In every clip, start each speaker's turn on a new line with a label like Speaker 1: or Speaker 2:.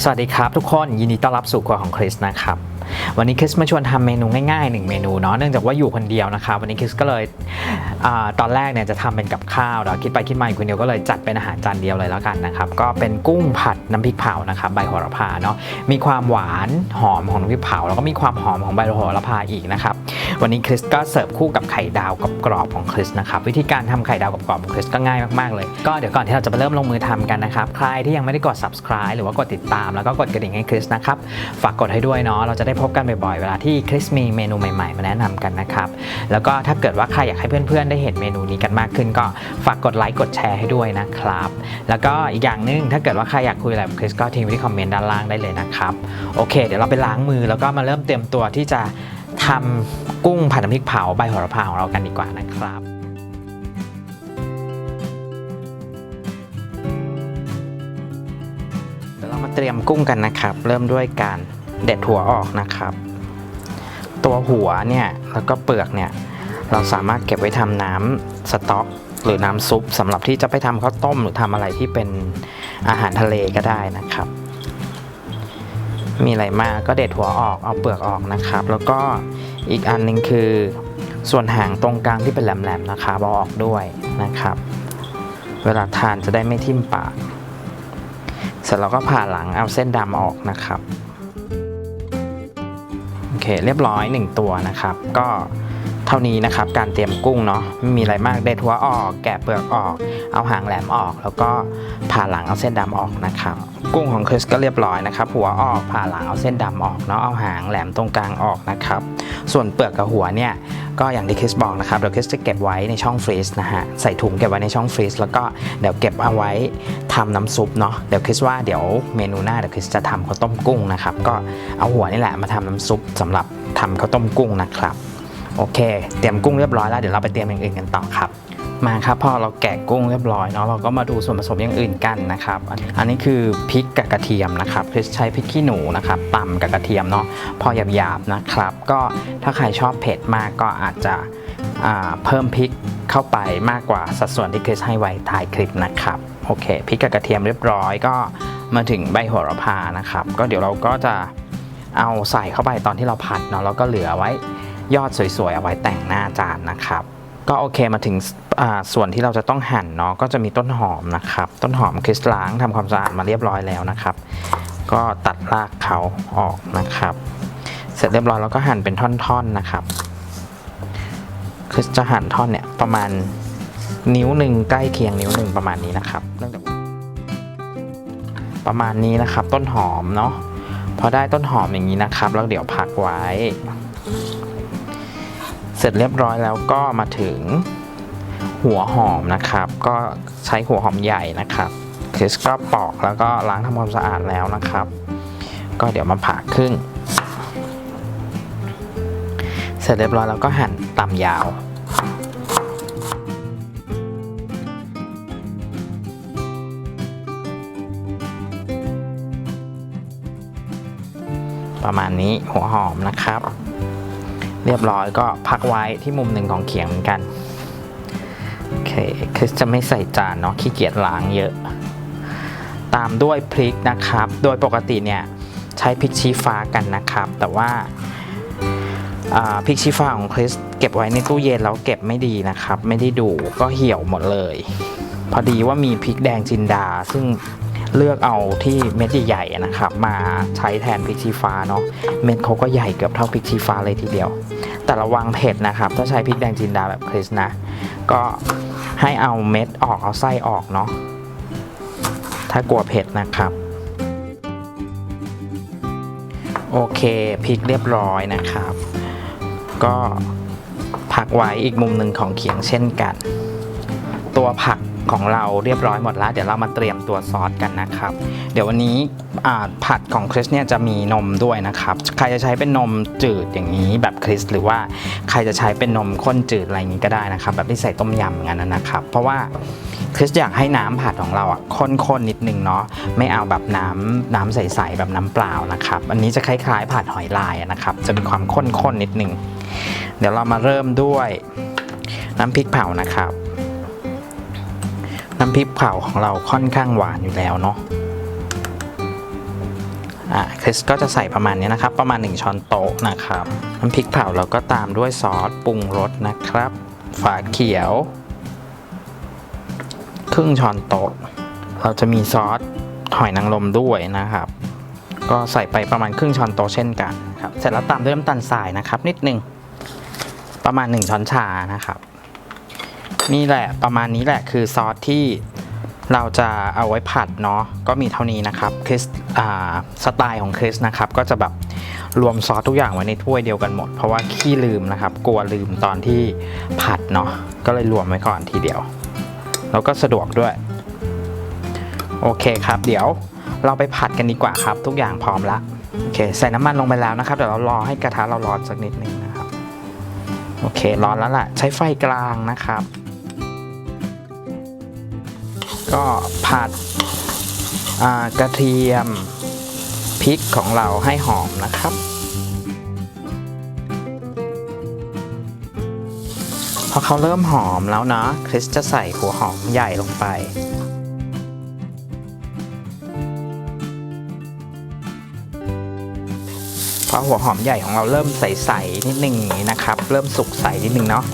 Speaker 1: สวัสดีครับทุกคนยินดีต้อนรับสู่ครัวของคริสนะครับ วันนี้คริสมาชวนทำเมนูง่ายๆหนึ่งเมนูเนาะเนื่องจากว่าอยู่คนเดียวนะครับวันนี้คริสก็เลยอตอนแรกเนี่ยจะทำเป็นกับข้าวแล้วคิดไปคิดมาอยู่คนเดียวก็เลยจัดเป็นอาหารจานเดียวเลยแล้วกันนะครับก็เป็นกุ้งผัดน้ำพริกเผานะครับใบโหระพาเนาะมีความหวานหอมของน้ำพริกเผาแล้วก็มีความหอมของใบโหระพาอีกนะครับวันนี้คริสก็เสิร์ฟคู่กับไข่ดาวกรอบๆของคริสนะครับวิธีการทำไข่ดาวกรอบของคริสก็ง่ายมากๆเลยก็เดี๋ยวก่อนที่เราจะไปเริ่มลงมือทำกันนะครับใครที่ยังไม่ได้กด subscribe หรือว่ากดติดตาม แล้วก็กดกระดิ่งให้คริสนะครับฝากกดให้ด้วยเนาะเราจะได้พบกันบ่อยๆ เวลาที่คริสมีเมนูใหม่ๆ มาแนะนำกันนะครับ แล้วก็ถ้าเกิดว่าใครอยากให้เพื่อนๆ ได้เห็นเมนูนี้กันมากขึ้น ก็ฝากกดไลค์กดแชร์ให้ด้วยนะครับ แล้วก็อีกอย่างหนึงถ้าเกิดว่าใครอยากคุยอะไรกับคริสก็ทิ้งไว้ที่คอมเมนต์ด้านล่างได้เลยนะครับโอเค เดี๋ยวเราไปล้างมือแล้วก็มาเริ่มเตรียมตัวที่จะทำกุ้งผัดน้ำพริกเผาใบโหระพาของเรากันดีกว่านะครับเดี๋ยวเรามาเตรียมกุ้งกันนะครับ เริ่มด้วยการ เด็ดหัวออกนะครับ ตัวหัวเนี่ยแล้วก็เปลือกเนี่ยเราสามารถเก็บไว้ทำน้ำสต๊อก หรือน้ำซุปสำหรับที่จะไปทำข้าวต้มหรือทำอะไรที่เป็นอาหารทะเลก็ได้นะครับ มีอะไรมากก็เด็ดหัวออกเอาเปลือกออกนะครับ แล้วก็อีกอันหนึงคือ ส่วนหางตรงกลางที่เป็นแหลมๆนะครับเอาออกด้วยนะครับ เวลาทานจะได้ไม่ทิ่มปากเสร็จเราก็ผ่าหลังเอาเส้นดำออกนะครับ เคเรียบร้อย 1 ตัวนะครับ ก็ ท่านี้นะครับ การเตรียมกุ้งเนาะไม่มีอะไรมากเด็ดหัวออก แกะเปลือกออก เอาหางแหลมออก แล้วก็ผ่าหลังเอาเส้นดำออกนะครับ กุ้งของคริสก็เรียบร้อยนะครับ หัวออกผ่าหลังเอาเส้นดำออกเนาะเอาหางแหลมตรงกลางออกนะครับ ส่วนเปลือกกับหัวเนี่ยก็อย่างที่คริสบอกนะครับเดี๋ยวคริสจะเก็บไว้ในช่องฟรีซนะฮะใส่ถุงเก็บไว้ในช่องฟรีซแล้วก็เดี๋ยวเก็บเอาไว้ทำน้ำซุปเนาะเดี๋ยวคริสว่าเดี๋ยวเมนูหน้าเดี๋ยวคริสจะทำข้าวต้มกุ้งนะครับก็เอาหัวนี่แหละมาทำน้ำซุปสำหรับทำข้าวต้มกุ้งนะครับ โอเค เตรียมกุ้งเรียบร้อยแล้วเดี๋ยวเราไปเตรียมอย่างอื่นกันต่อครับ มาครับพอเราแกะกุ้งเรียบร้อยเนาะเราก็มาดูส่วนผสมอย่างอื่นกันนะครับ อันนี้คือพริกกับกระเทียมนะครับคริสใช้พริกขี้หนูนะครับตำกับกระเทียมเนาะพอหยาบๆนะครับ ก็ถ้าใครชอบเผ็ดมากก็อาจจะเพิ่มพริกเข้าไปมากกว่าสัดส่วนที่คริสให้ไว้ท้ายคลิปนะครับโอเคพริกกับกระเทียมเรียบร้อยก็มาถึงใบโหระพานะครับ ก็เดี๋ยวเราก็จะเอาใส่เข้าไปตอนที่เราผัดเนาะแล้วก็เหลือไว้ ยอดสวยๆ เอาไว้แต่งหน้าจานนะครับ ก็โอเคมาถึงส่วนที่เราจะต้องหั่นเนาะก็จะมีต้นหอมนะครับ ต้นหอมคริสล้างทำความสะอาดมาเรียบร้อยแล้วนะครับ ก็ตัดรากเขาออกนะครับ เสร็จเรียบร้อยแล้วก็หั่นเป็นท่อนๆนะครับคริสจะหั่นท่อนเนี่ยประมาณนิ้วหนึ่งใกล้เคียงนิ้วหนึ่งประมาณนี้นะครับเนื่องจากประมาณนี้นะครับต้นหอมเนาะพอได้ต้นหอมอย่างนี้นะครับ แล้วเดี๋ยวพักไว้ เสร็จเรียบร้อยแล้วก็มาถึงหัวหอมนะครับ ก็ใช้หัวหอมใหญ่นะครับคริสก็ปอกแล้วก็ล้างทำความสะอาดแล้วนะครับ ก็เดี๋ยวมาผ่าครึ่ง เสร็จเรียบร้อยแล้วก็หั่นตำยาวประมาณนี้หัวหอมนะครับ เรียบร้อยก็พักไว้ที่มุมหนึ่งของเขียงเหมือนกันโอเคคริสจะไม่ใส่จานเนาะขี้เกียจล้างเยอะ ตามด้วยพริกนะครับ โดยปกติเนี่ยใช้พริกชี้ฟ้ากันนะครับ แต่ว่าพริกชี้ฟ้าของคริสเก็บไว้ในตู้เย็นแล้วเก็บไม่ดีนะครับ ไม่ได้ดูก็เหี่ยวหมดเลย พอดีว่ามีพริกแดงจินดา ซึ่งเลือกเอาที่เม็ดใหญ่ๆนะครับ มาใช้แทนพริกชี้ฟ้าเนาะเม็ดเขาก็ใหญ่เกือบเท่าพริกชี้ฟ้าเลยทีเดียว แต่ระวังเผ็ดนะครับ ถ้าใช้พริกแดงจินดาแบบคริสนะ ก็ให้เอาเม็ดออกเอาไส้ออกเนาะถ้ากลัวเผ็ดนะครับ โอเคพริกเรียบร้อยนะครับ ก็ผักไว้อีกมุมหนึ่งของเขียงเช่นกัน ตัวผัก ของเราเรียบร้อยหมดแล้ว เดี๋ยวเรามาเตรียมตัวซอสกันนะครับ เดี๋ยววันนี้ผัดของคริสเนี่ยจะมีนมด้วยนะครับ ใครจะใช้เป็นนมจืดอย่างนี้แบบคริสหรือว่าใครจะใช้เป็นนมข้นจืดอะไรอย่างนี้ก็ได้นะครับ แบบที่ใส่ต้มยำอย่างนั้นนะครับ เพราะว่าคริสอยากให้น้ำผัดของเราอะข้นๆนิดนึงเนาะไม่เอาแบบน้ำน้ำใสๆแบบน้ำเปล่านะครับ อันนี้จะคล้ายๆผัดหอยลายนะครับ จะมีความข้นๆนิดนึง เดี๋ยวเรามาเริ่มด้วยน้ำพริกเผานะครับ น้ำพริกเผาของเราค่อนข้างหวานอยู่แล้วเนาะอะคริสก็จะใส่ประมาณนี้นะครับ ประมาณ 1 ช้อนโต๊ะนะครับน้ำพริกเผาเราก็ตามด้วยซอสปรุงรสนะครับ ฝาเขียว ครึ่งช้อนโต๊ะ เราจะมีซอสหอยนางรมด้วยนะครับ ก็ใส่ไปประมาณครึ่งช้อนโต๊ะเช่นกันครับเสร็จแล้วตามด้วยน้ำตาลทรายนะครับ นิดนึงประมาณ 1 ช้อนชานะครับ นี่แหละประมาณนี้แหละคือซอสที่เราจะเอาไว้ผัดเนาะก็มีเท่านี้นะครับคริสสไตล์ของคริสนะครับก็จะแบบรวมซอสทุกอย่างไว้ในถ้วยเดียวกันหมด เพราะว่าขี้ลืมนะครับ กลัวลืมตอนที่ผัดเนาะก็เลยรวมไว้ก่อนทีเดียว แล้วก็สะดวกด้วย โอเคครับ เดี๋ยวเราไปผัดกันดีกว่าครับ ทุกอย่างพร้อมละโอเค ใส่น้ำมันลงไปแล้วนะครับเดี๋ยวเรารอให้กระทะเราร้อนสักนิดนึงนะครับ โอเคร้อนแล้วล่ะ ใช้ไฟกลางนะครับ ก็ผัดกระเทียมพริกของเราให้หอมนะครับ พอเขาเริ่มหอมแล้วนะคริสจะใส่หัวหอมใหญ่ลงไปพอหัวหอมใหญ่ของเราเริ่มใสๆนิดนึงอย่างนี้นะครับ เริ่มสุกใสนิดนึงเนาะ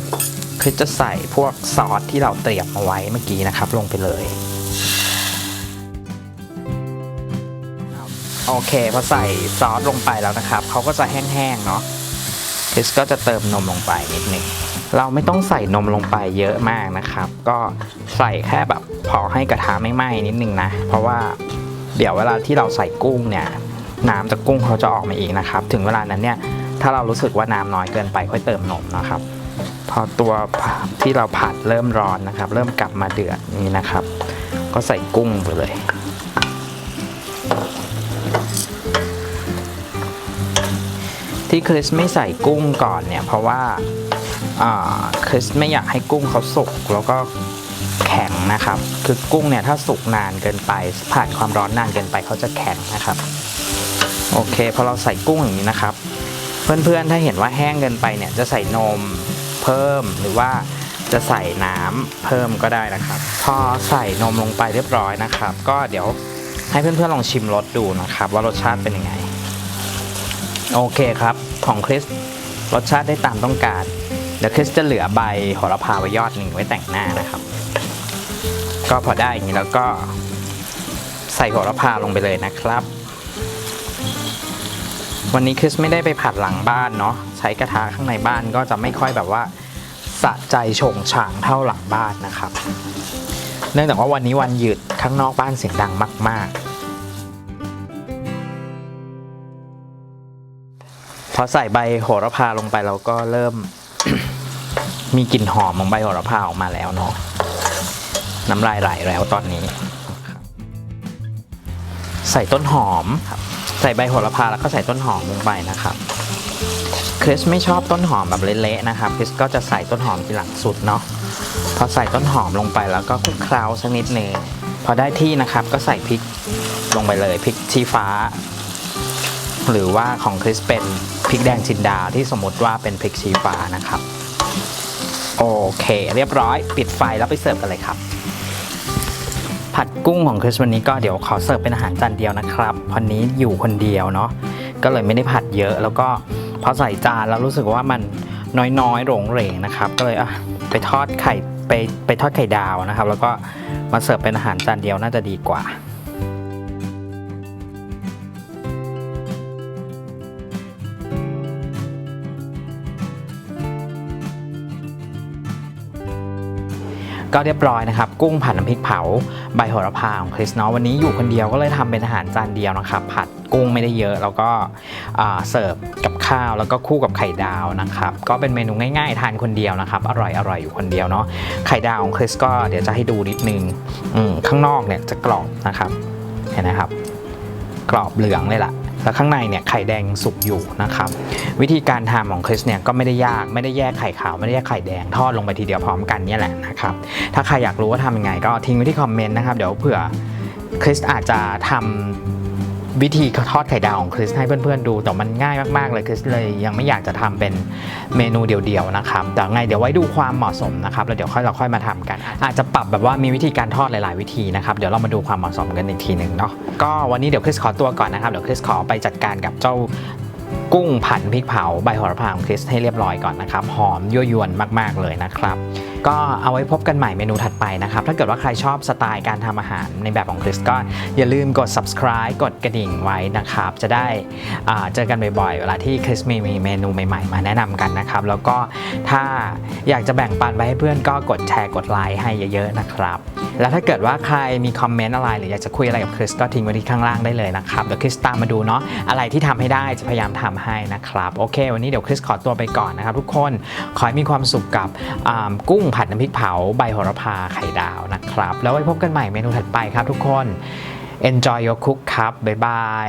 Speaker 1: คริสจะใส่พวกซอสที่เราเตรียมเอาไว้เมื่อกี้นะครับ ลงไปเลย โอเคพอใส่ซอสลงไปแล้วนะครับเขาก็จะแห้งๆเนาะคริสก็จะเติมนมลงไปนิดนึงเราไม่ต้องใส่นมลงไปเยอะมากนะครับ ก็ใส่แค่แบบพอให้กระทะไม่ไหม้นิดนึงนะ เพราะว่าเดี๋ยวเวลาที่เราใส่กุ้งเนี่ยน้ำจากกุ้งเขาจะออกมาอีกนะครับ ถึงเวลานั้นเนี่ยถ้าเรารู้สึกว่าน้ำน้อยเกินไปค่อยเติมนมนะครับ พอตัวที่เราผัดเริ่มร้อนนะครับ เริ่มกลับมาเดือดนี้นะครับ ก็ใส่กุ้งไปเลย ที่คริสไม่ใส่กุ้งก่อนเนี่ย เพราะว่าอ่าคริสไม่อยากให้กุ้งเขาสุกแล้วก็แข็งนะครับ คือกุ้งเนี่ยถ้าสุกนานเกินไป ผ่านความร้อนนานเกินไปเขาจะแข็งนะครับ โอเคพอเราใส่กุ้งอย่างนี้นะครับ เพื่อนๆถ้าเห็นว่าแห้งเกินไปเนี่ยจะใส่นม เพิ่มหรือว่าจะใส่น้ำเพิ่มก็ได้นะครับ พอใส่นมลงไปเรียบร้อยนะครับ ก็เดี๋ยวให้เพื่อนๆลองชิมรสดูนะครับ ว่ารสชาติเป็นยังไง โอเคครับของคริสรสชาติได้ตามต้องการ เดี๋ยวคริสจะเหลือใบโหระพาไว้ยอดหนึ่งไว้แต่งหน้านะครับ ก็พอได้อย่างนี้แล้วก็ใส่โหระพาลงไปเลยนะครับ วันนี้คริสไม่ได้ไปผัดหลังบ้านเนาะ ใช้กระทะข้างในบ้านก็จะไม่ค่อยแบบว่าสะใจโฉงฉางเท่าหลังบ้านนะครับ เนื่องจากว่าวันนี้วันหยุดข้างนอกบ้านเสียงดังมาก ๆพอใส่ใบโหระพาลงไปเราก็เริ่ม มีกลิ่นหอมของใบโหระพาออกมาแล้วเนาะน้ำลายไหลแล้วตอนนี้ ใส่ต้นหอมครับใส่ใบโหระพาแล้วก็ใส่ต้นหอมลงไปนะครับ คริสไม่ชอบต้นหอมแบบเละๆนะครับคริสก็จะใส่ต้นหอมทีหลังสุดเนาะพอใส่ต้นหอมลงไปแล้วก็คลุกเคล้าสักนิดหนึงพอได้ที่นะครับก็ใส่พริกลงไปเลยพริกชี้ฟ้า หรือว่าของคริสเป็นพริกแดงจินดาที่สมมติว่าเป็นพริกชี้ฟ้านะครับโอเค เรียบร้อยปิดไฟแล้วไปเสิร์ฟกันเลยครับ ผัดกุ้งของคริสวันนี้ก็เดี๋ยวขอเสิร์ฟเป็นอาหารจานเดียวนะครับวันนี้อยู่คนเดียวเนาะก็เลยไม่ได้ผัดเยอะแล้วก็ พอใส่จานแล้วรู้สึกว่ามันน้อยๆโหรงเหรงนะครับ ก็เลยอะไปทอดไข่ไปไปทอดไข่ดาวนะครับ แล้วก็มาเสิร์ฟเป็นอาหารจานเดียวน่าจะดีกว่าก็เรียบร้อยนะครับ กุ้งผัดน้ำพริกเผาใบโหระพาของคริสเนาะวันนี้อยู่คนเดียวก็เลยทำเป็นอาหารจานเดียวนะครับ ผัดกุ้งไม่ได้เยอะ แล้วก็เสิร์ฟก ข้าวแล้วก็คู่กับไข่ดาวนะครับ ก็เป็นเมนูง่ายๆ ทานคนเดียวนะครับ อร่อยอร่อยอยู่คนเดียวเนาะไข่ดาวของคริสก็เดี๋ยวจะให้ดูนิดนึงข้างนอกเนี่ยจะกรอบนะครับเห็นนะครับ กรอบเหลืองเลยล่ะแล้วข้างในเนี่ยไข่แดงสุกอยู่นะครับ วิธีการทำของคริสเนี่ยก็ไม่ได้ยากไม่ได้แยกไข่ขาว ไม่ได้แยกไข่แดงทอดลงไปทีเดียวพร้อมกันนี่แหละนะครับ ถ้าใครอยากรู้ว่าทำยังไงก็ทิ้งไว้ที่คอมเมนต์นะครับ เดี๋ยวเผื่อคริสอาจจะทำ วิธีทอดไข่ดาวของคริสให้เพื่อนๆดู แต่มันง่ายมากๆเลยคริสเลยยังไม่อยากจะทำเป็นเมนูเดียวๆนะครับแต่ไงเดี๋ยวไว้ดูความเหมาะสมนะครับแล้วเดี๋ยวค่อยเราค่อยมาทำกัน อาจจะปรับแบบว่ามีวิธีการทอดหลาย ๆ วิธีนะครับเดี๋ยวเรามาดูความเหมาะสมกันอีกทีหนึ่งเนาะก็วันนี้เดี๋ยวคริสขอตัวก่อนนะครับเดี๋ยวคริสขอไปจัดการกับเจ้า กุ้งผัดพริกเผาใบโหระพาของคริสให้เรียบร้อยก่อนนะครับ หอมยั่วยวนมาก ๆ เลยนะครับ ก็เอาไว้พบกันใหม่เมนูถัดไปนะครับ ถ้าเกิดว่าใครชอบสไตล์การทำอาหารในแบบของคริสก็อย่าลืมกด subscribe กดกระดิ่งไว้นะครับ จะได้เจอกันบ่อยๆ เวลาที่คริสมีมีเมนูใหม่ๆ มาแนะนำกันนะครับ แล้วก็ถ้าอยากจะแบ่งปันไปให้เพื่อนก็กดแชร์กดไลค์ให้เยอะๆนะครับแล้วถ้าเกิดว่าใครมีคอมเมนต์อะไรหรืออยากจะคุยอะไรกับคริสก็ทิ้งไว้ที่ข้างล่างได้เลยนะครับเดี๋ยวคริสตามมาดูเนาะอะไรที่ทำให้ได้จะพยายามทำให้นะครับโอเค วันนี้เดี๋ยวคริสขอตัวไปก่อนนะครับทุกคนขอให้มีความสุขกับกุ้งผัดน้ำพริกเผาใบโหระพาไข่ดาวนะครับ แล้วไว้พบกันใหม่เมนูถัดไปครับทุกคน enjoy your cook ครับบ๊ายบาย